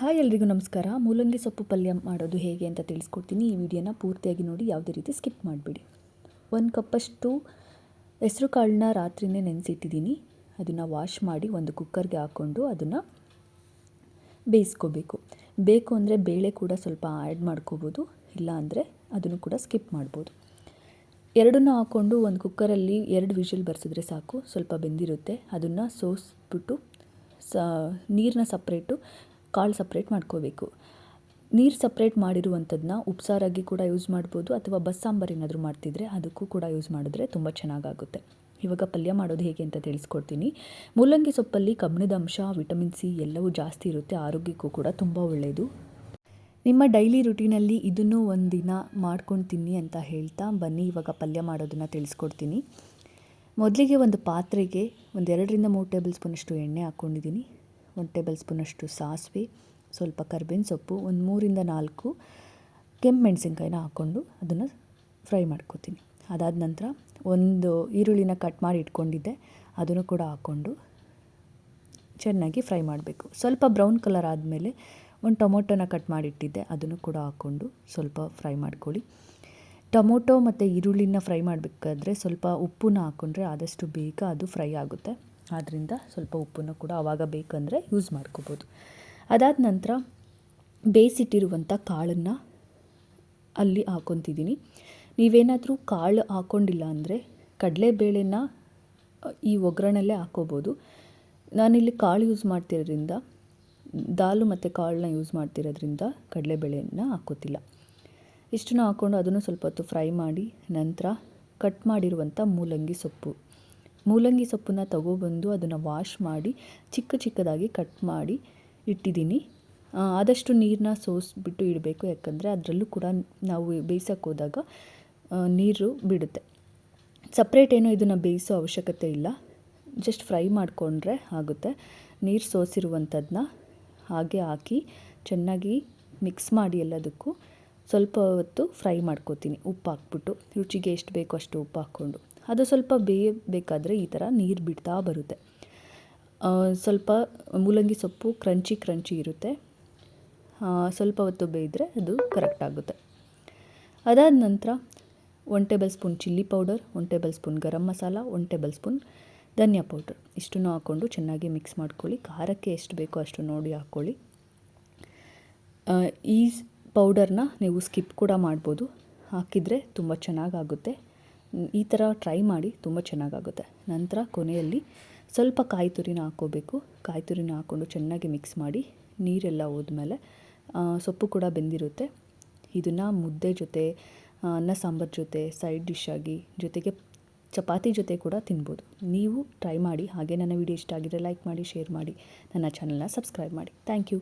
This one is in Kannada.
ಹಾಯ್ ಎಲ್ರಿಗೂ ನಮಸ್ಕಾರ. ಮೂಲಂಗಿ ಸೊಪ್ಪು ಪಲ್ಯ ಮಾಡೋದು ಹೇಗೆ ಅಂತ ತಿಳಿಸ್ಕೊಡ್ತೀನಿ. ಈ ವಿಡಿಯೋನ ಪೂರ್ತಿಯಾಗಿ ನೋಡಿ ಯಾವುದೇ ರೀತಿ ಸ್ಕಿಪ್ ಮಾಡಿಬಿಡಿ. ಒಂದು ಕಪ್ಪಷ್ಟು ಹೆಸರು ಕಾಳನ್ನ ರಾತ್ರಿನೇ ನೆನೆಸಿಟ್ಟಿದ್ದೀನಿ. ಅದನ್ನು ವಾಶ್ ಮಾಡಿ ಒಂದು ಕುಕ್ಕರ್ಗೆ ಹಾಕ್ಕೊಂಡು ಅದನ್ನು ಬೇಯಿಸ್ಕೋಬೇಕು. ಬೇಕು ಅಂದರೆ ಬೇಳೆ ಕೂಡ ಸ್ವಲ್ಪ ಆ್ಯಡ್ ಮಾಡ್ಕೋಬೋದು. ಇಲ್ಲ ಅಂದರೆ ಅದನ್ನು ಕೂಡ ಸ್ಕಿಪ್ ಮಾಡ್ಬೋದು. ಎರಡನ್ನೂ ಹಾಕ್ಕೊಂಡು ಒಂದು ಕುಕ್ಕರಲ್ಲಿ ಎರಡು ವಿಷಲ್ ಬರೆಸಿದ್ರೆ ಸಾಕು. ಸ್ವಲ್ಪ ಬೆಂದಿರುತ್ತೆ. ಅದನ್ನು ಸೋಸ್ಬಿಟ್ಟು ಸ ನೀರನ್ನ ಸಪ್ರೇಟು ಕಾಳು ಸಪ್ರೇಟ್ ಮಾಡ್ಕೋಬೇಕು. ನೀರು ಸಪ್ರೇಟ್ ಮಾಡಿರುವಂಥದ್ದನ್ನ ಉಪ್ಸಾರಾಗಿ ಕೂಡ ಯೂಸ್ ಮಾಡ್ಬೋದು ಅಥವಾ ಬಸ್ಸಾಂಬಾರು ಏನಾದರೂ ಮಾಡ್ತಿದ್ರೆ ಅದಕ್ಕೂ ಕೂಡ ಯೂಸ್ ಮಾಡಿದ್ರೆ ತುಂಬ ಚೆನ್ನಾಗಾಗುತ್ತೆ. ಇವಾಗ ಪಲ್ಯ ಮಾಡೋದು ಹೇಗೆ ಅಂತ ತಿಳಿಸ್ಕೊಡ್ತೀನಿ. ಮೂಲಂಗಿ ಸೊಪ್ಪಲ್ಲಿ ಕಬ್ಬಿಣದ ಅಂಶ ವಿಟಮಿನ್ ಸಿ ಎಲ್ಲವೂ ಜಾಸ್ತಿ ಇರುತ್ತೆ, ಆರೋಗ್ಯಕ್ಕೂ ಕೂಡ ತುಂಬ ಒಳ್ಳೆಯದು ನಿಮ್ಮ ಡೈಲಿ ರುಟೀನಲ್ಲಿ ಇದನ್ನು ಒಂದಿನ ಮಾಡ್ಕೊಂಡು ತಿನ್ನಿ ಅಂತ ಹೇಳ್ತಾ ಬನ್ನಿ, ಇವಾಗ ಪಲ್ಯ ಮಾಡೋದನ್ನು ತಿಳಿಸ್ಕೊಡ್ತೀನಿ. ಮೊದಲಿಗೆ ಒಂದು ಪಾತ್ರೆಗೆ ಒಂದು ಎರಡರಿಂದ ಮೂರು ಟೇಬಲ್ ಸ್ಪೂನಷ್ಟು ಎಣ್ಣೆ ಹಾಕ್ಕೊಂಡಿದ್ದೀನಿ. ಒಂದು ಟೇಬಲ್ ಸ್ಪೂನಷ್ಟು ಸಾಸಿವೆ, ಸ್ವಲ್ಪ ಕರ್ಬೇವಿನ ಸೊಪ್ಪು, ಒಂದು ಮೂರಿಂದ ನಾಲ್ಕು ಕೆಂಪು ಮೆಣಸಿನ್ಕಾಯಿನ ಹಾಕ್ಕೊಂಡು ಅದನ್ನು ಫ್ರೈ ಮಾಡ್ಕೋತೀನಿ. ಅದಾದ ನಂತರ ಒಂದು ಈರುಳ್ಳಿನ ಕಟ್ ಮಾಡಿ ಇಟ್ಕೊಂಡಿದ್ದೆ, ಅದನ್ನು ಕೂಡ ಹಾಕ್ಕೊಂಡು ಚೆನ್ನಾಗಿ ಫ್ರೈ ಮಾಡಬೇಕು. ಸ್ವಲ್ಪ ಬ್ರೌನ್ ಕಲರ್ ಆದಮೇಲೆ ಒಂದು ಟೊಮೊಟೊನ ಕಟ್ ಮಾಡಿಟ್ಟಿದ್ದೆ ಅದನ್ನು ಕೂಡ ಹಾಕ್ಕೊಂಡು ಸ್ವಲ್ಪ ಫ್ರೈ ಮಾಡ್ಕೊಳ್ಳಿ. ಟೊಮೊಟೊ ಮತ್ತು ಈರುಳ್ಳಿನ ಫ್ರೈ ಮಾಡಬೇಕಾದ್ರೆ ಸ್ವಲ್ಪ ಉಪ್ಪನ್ನ ಹಾಕ್ಕೊಂಡ್ರೆ ಆದಷ್ಟು ಬೇಗ ಅದು ಫ್ರೈ ಆಗುತ್ತೆ. ಆದ್ದರಿಂದ ಸ್ವಲ್ಪ ಉಪ್ಪನ್ನು ಕೂಡ ಆವಾಗ ಬೇಕಂದರೆ ಯೂಸ್ ಮಾಡ್ಕೋಬೋದು. ಅದಾದ ನಂತರ ಬೇಯಿಸಿಟ್ಟಿರುವಂಥ ಕಾಳನ್ನು ಅಲ್ಲಿ ಹಾಕೊತಿದ್ದೀನಿ ನೀವೇನಾದರೂ ಕಾಳು ಹಾಕ್ಕೊಂಡಿಲ್ಲ ಅಂದರೆ ಕಡಲೆಬೇಳೆನ ಈ ಒಗ್ಗರಣೆಲ್ಲೇ ಹಾಕೋಬೋದು. ನಾನಿಲ್ಲಿ ಕಾಳು ಯೂಸ್ ಮಾಡ್ತಿರೋದ್ರಿಂದ, ದಾಲು ಮತ್ತು ಕಾಳನ್ನ ಯೂಸ್ ಮಾಡ್ತಿರೋದ್ರಿಂದ ಕಡಲೆಬೇಳೆನ ಹಾಕೋತಿಲ್ಲ. ಇಷ್ಟನ್ನು ಹಾಕ್ಕೊಂಡು ಅದನ್ನು ಸ್ವಲ್ಪ ಹೊತ್ತು ಫ್ರೈ ಮಾಡಿ ನಂತರ ಕಟ್ ಮಾಡಿರುವಂಥ ಮೂಲಂಗಿ ಸೊಪ್ಪು. ಮೂಲಂಗಿ ಸೊಪ್ಪನ್ನ ತಗೊಬಂದು ಅದನ್ನು ವಾಶ್ ಮಾಡಿ, ಚಿಕ್ಕ ಚಿಕ್ಕದಾಗಿ ಕಟ್ ಮಾಡಿ ಇಟ್ಟಿದ್ದೀನಿ. ಆದಷ್ಟು ನೀರನ್ನ ಸೋಸಿಬಿಟ್ಟು ಇಡಬೇಕು, ಯಾಕಂದರೆ ಅದರಲ್ಲೂ ಕೂಡ ನಾವು ಬೇಯಿಸೋಕೆ ಹೋದಾಗ ನೀರು ಬಿಡುತ್ತೆ. ಸಪ್ರೇಟ್ ಏನೋ ಇದನ್ನು ಬೇಯಿಸೋ ಅವಶ್ಯಕತೆ ಇಲ್ಲ. ಜಸ್ಟ್ ಫ್ರೈ ಮಾಡಿಕೊಂಡ್ರೆ ಆಗುತ್ತೆ. ನೀರು ಸೋಸಿರುವಂಥದ್ದನ್ನ ಹಾಗೆ ಹಾಕಿ ಚೆನ್ನಾಗಿ ಮಿಕ್ಸ್ ಮಾಡಿ ಎಲ್ಲದಕ್ಕೂ ಸ್ವಲ್ಪ ಹೊತ್ತು ಫ್ರೈ ಮಾಡ್ಕೋತೀನಿ ಉಪ್ಪು ಹಾಕ್ಬಿಟ್ಟು ರುಚಿಗೆ ಎಷ್ಟು ಬೇಕೋ ಅಷ್ಟು ಉಪ್ಪು ಹಾಕ್ಕೊಂಡು ಅದು ಸ್ವಲ್ಪ ಬೇಯಬೇಕಾದರೆ ಈ ಥರ ನೀರು ಬಿಡ್ತಾ ಬರುತ್ತೆ. ಸ್ವಲ್ಪ ಮೂಲಂಗಿ ಸೊಪ್ಪು ಕ್ರಂಚಿ ಕ್ರಂಚಿ ಇರುತ್ತೆ. ಸ್ವಲ್ಪ ಹೊತ್ತು ಬೇಯಿದ್ರೆ ಅದು ಕರೆಕ್ಟ್ ಆಗುತ್ತೆ. ಅದಾದ ನಂತರ one tablespoon chilli powder one tablespoon garam masala one tablespoon dhaniya powder ಇಷ್ಟನ್ನು ಹಾಕ್ಕೊಂಡು ಚೆನ್ನಾಗಿ ಮಿಕ್ಸ್ ಮಾಡ್ಕೊಳ್ಳಿ. ಖಾರಕ್ಕೆ ಎಷ್ಟು ಬೇಕೋ ಅಷ್ಟು ನೋಡಿ ಹಾಕ್ಕೊಳ್ಳಿ. ಈ ಪೌಡರ್ನ ನೀವು ಸ್ಕಿಪ್ ಕೂಡ ಮಾಡ್ಬೋದು. ಹಾಕಿದರೆ ತುಂಬ ಚೆನ್ನಾಗಾಗುತ್ತೆ. ಈ ಥರ ಟ್ರೈ ಮಾಡಿ ತುಂಬ ಚೆನ್ನಾಗಾಗುತ್ತೆ. ನಂತರ ಕೊನೆಯಲ್ಲಿ ಸ್ವಲ್ಪ ಕಾಯಿ ತುರಿನ ಹಾಕ್ಕೋಬೇಕು. ಕಾಯಿ ತುರಿನ ಹಾಕ್ಕೊಂಡು ಚೆನ್ನಾಗಿ ಮಿಕ್ಸ್ ಮಾಡಿ ನೀರೆಲ್ಲ ಹೋದ್ಮೇಲೆ ಸೊಪ್ಪು ಕೂಡ ಬೆಂದಿರುತ್ತೆ. ಇದನ್ನು ಮುದ್ದೆ ಜೊತೆ ಅನ್ನ ಸಾಂಬಾರು ಜೊತೆ ಸೈಡ್ ಡಿಶ್ ಆಗಿ ಜೊತೆಗೆ ಚಪಾತಿ ಜೊತೆ ಕೂಡ ತಿನ್ಬೋದು. ನೀವು ಟ್ರೈ ಮಾಡಿ, ಹಾಗೆ ನನ್ನ ವಿಡಿಯೋ ಇಷ್ಟ ಆಗಿದ್ರೆ ಲೈಕ್ ಮಾಡಿ ಶೇರ್ ಮಾಡಿ. ನನ್ನ ಚಾನಲ್ನ ಸಬ್ಸ್ಕ್ರೈಬ್ ಮಾಡಿ. Thank you